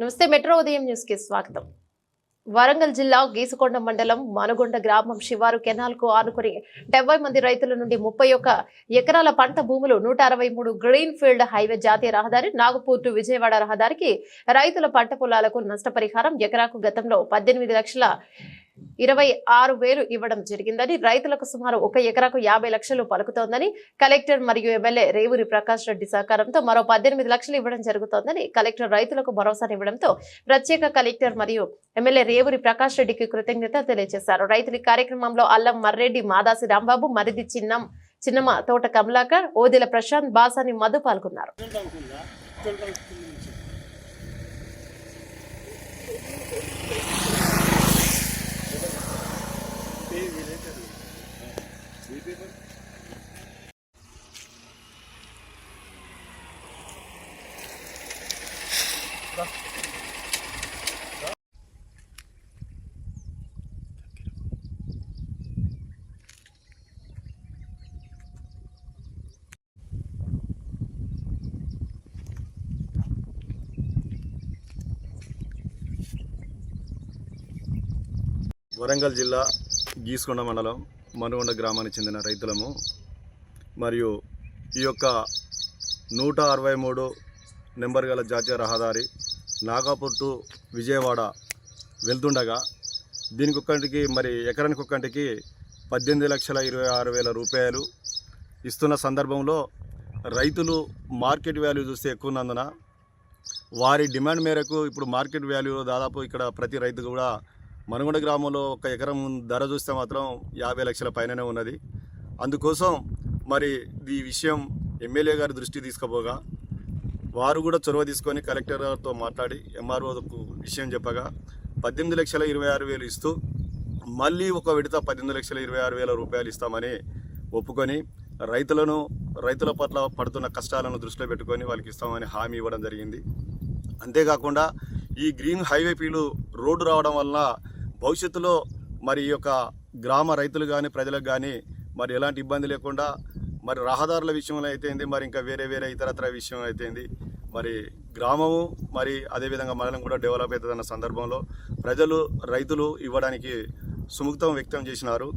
నమస్తే మెట్రో ఉదయం న్యూస్కి స్వాగతం. వరంగల్ జిల్లా గీసుకొండ మండలం మనగొండ గ్రామం శివారు కెనాల్కు ఆనుకుని డెబ్బై మంది రైతుల నుండి ముప్పై ఒక్క ఎకరాల పంట భూములు నూట అరవై మూడు గ్రీన్ ఫీల్డ్ హైవే జాతీయ రహదారి నాగపూర్ టు విజయవాడ రహదారికి రైతుల పంట పొలాలకు నష్టపరిహారం ఎకరాకు గతంలో పద్దెనిమిది లక్షల ఇరవై ఆరు వేలు ఇవ్వడం జరిగిందని రైతులకు సుమారు ఒక ఎకరాకు యాభై లక్షలు పలుకుతోందని కలెక్టర్ మరియు ఎమ్మెల్యే రేవూరి ప్రకాష్ రెడ్డి సహకారంతో మరో పద్దెనిమిది లక్షలు ఇవ్వడం జరుగుతోందని కలెక్టర్ రైతులకు భరోసానివ్వడంతో ప్రత్యేక కలెక్టర్ మరియు ఎమ్మెల్యే రేవూరి ప్రకాష్ రెడ్డికి కృతజ్ఞత తెలియజేశారు. రైతుల కార్యక్రమంలో అల్లం మర్రెడ్డి మాదాసి రాంబాబు మరిది చిన్నం చిన్నమ్మ తోట కమలాకర్ ఓదెల ప్రశాంత్ బాసాని మధు పాల్గొన్నారు. వరంగల్ జిల్లా గీసుకొండ మండలం మనుగొండ గ్రామానికి చెందిన రైతులము. మరియు ఈ యొక్క నూట అరవై మూడు నెంబర్ గల జాతీయ రహదారి నాగాపూర్ టు విజయవాడ వెళ్తుండగా దీనికి ఒక్కటికి మరి ఎకరానికి ఒక్కటికి పద్దెనిమిది లక్షల ఇరవై ఆరు వేల రూపాయలు ఇస్తున్న సందర్భంలో రైతులు మార్కెట్ వాల్యూ చూస్తే ఎక్కువ ఉన్నందున వారి డిమాండ్ మేరకు ఇప్పుడు మార్కెట్ వాల్యూ దాదాపు ఇక్కడ ప్రతి రైతు కూడా మనుగొండ గ్రామంలో ఒక ఎకరం ధర చూస్తే మాత్రం యాభై లక్షల పైననే ఉన్నది. అందుకోసం మరి ఈ విషయం ఎమ్మెల్యే గారి దృష్టి తీసుకుపోగా వారు కూడా చొరవ తీసుకొని కలెక్టర్ గారితో మాట్లాడి ఎంఆర్ఓకు విషయం చెప్పగా పద్దెనిమిది లక్షల ఇరవై ఆరు వేలు ఇస్తూ మళ్ళీ ఒక విడత పద్దెనిమిది లక్షల ఇరవై ఆరు వేల రూపాయలు ఇస్తామని ఒప్పుకొని రైతులను రైతుల పట్ల పడుతున్న కష్టాలను దృష్టిలో పెట్టుకొని వాళ్ళకి ఇస్తామని హామీ ఇవ్వడం జరిగింది. అంతేకాకుండా ఈ గ్రీన్ హైవే పీలు రోడ్డు రావడం వల్ల భవిష్యత్తులో మరి ఈ యొక్క గ్రామ రైతులు కానీ ప్రజలకు కానీ మరి ఎలాంటి ఇబ్బంది లేకుండా మరి రహదారుల విషయంలో అయితేంది మరి ఇంకా వేరే వేరే ఇతరత్ర విషయం అయితేంది మరి గ్రామము మరి అదేవిధంగా మండలం కూడా డెవలప్ అవుతుందన్న సందర్భంలో ప్రజలు రైతులు ఇవ్వడానికి సుముక్తం వ్యక్తం చేసినారు.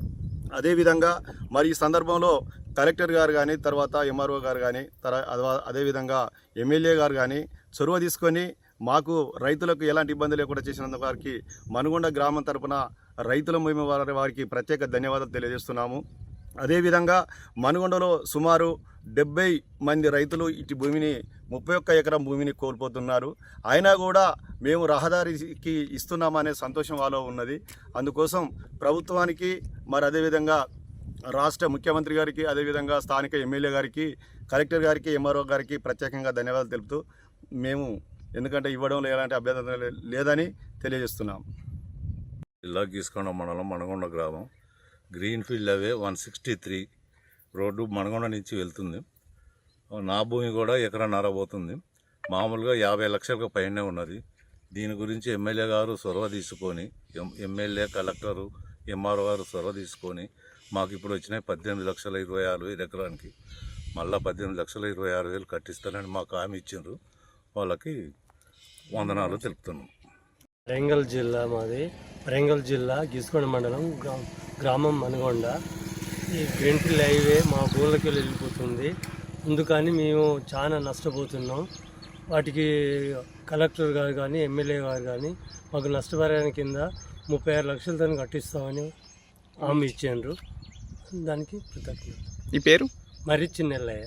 అదేవిధంగా మరి ఈ సందర్భంలో కలెక్టర్ గారు కానీ తర్వాత ఎంఆర్ఓ గారు కానీ తర అదేవిధంగా ఎమ్మెల్యే గారు కానీ చొరవ తీసుకొని మాకు రైతులకు ఎలాంటి ఇబ్బంది లేకుండా చేసినందుకు వారికి మనుగొండ గ్రామం తరపున రైతుల మేము వారి వారికి ప్రత్యేక ధన్యవాదాలు తెలియజేస్తున్నాము. అదేవిధంగా మనుగొండలో సుమారు డెబ్బై మంది రైతులు ఇటు భూమిని ముప్పై ఒక్క ఎకరం భూమిని కోల్పోతున్నారు. అయినా కూడా మేము రహదారికి ఇస్తున్నామనే సంతోషం వాళ్ళలో ఉన్నది. అందుకోసం ప్రభుత్వానికి మరి అదేవిధంగా రాష్ట్ర ముఖ్యమంత్రి గారికి అదేవిధంగా స్థానిక ఎమ్మెల్యే గారికి కలెక్టర్ గారికి ఎంఆర్ఓ గారికి ప్రత్యేకంగా ధన్యవాదాలు తెలుపుతూ మేము ఎందుకంటే ఇవ్వడంలో ఎలాంటి అభ్యర్థన లేదని తెలియజేస్తున్నాం. జిల్లా గీసుకొండ మండలం మనగొండ గ్రామం. గ్రీన్ ఫీల్డ్ అవే one sixty three road Managonda నుంచి వెళ్తుంది. నా భూమి కూడా ఎకరన్నర పోతుంది. మామూలుగా యాభై లక్షలకు పైనే ఉన్నది. దీని గురించి ఎమ్మెల్యే గారు చొరవ తీసుకొని ఎం- ఎమ్మెల్యే కలెక్టరు ఎంఆర్ఓ గారు చొరవ తీసుకొని మాకు ఇప్పుడు వచ్చినాయి పద్దెనిమిది లక్షల ఇరవై ఆరు వేలు ఎకరానికి. మళ్ళీ పద్దెనిమిది లక్షల ఇరవై ఆరు వేలు కట్టిస్తానని మాకు హామీ ఇచ్చిండ్రు. వాళ్ళకి వందనాలు తెలుపుతున్నాం. వరంగల్ జిల్లా మాది. వరంగల్ జిల్లా గీసుకొండ మండలం గ్రామం మనగొండ ఈ గ్రీన్ఫీల్డ్ హైవే మా భూములకి వెళ్ళిపోతుంది. అందుకని మేము చాలా నష్టపోతున్నాం. వాటికి కలెక్టర్ గారు కానీ ఎమ్మెల్యే గారు కానీ మాకు నష్టపరిహారం కింద ముప్పై ఆరు లక్షలతో కట్టిస్తామని హామీ ఇచ్చారు దానికి కృతజ్ఞత. ఈ పేరు? మరి చిన్నెల్లయ్య.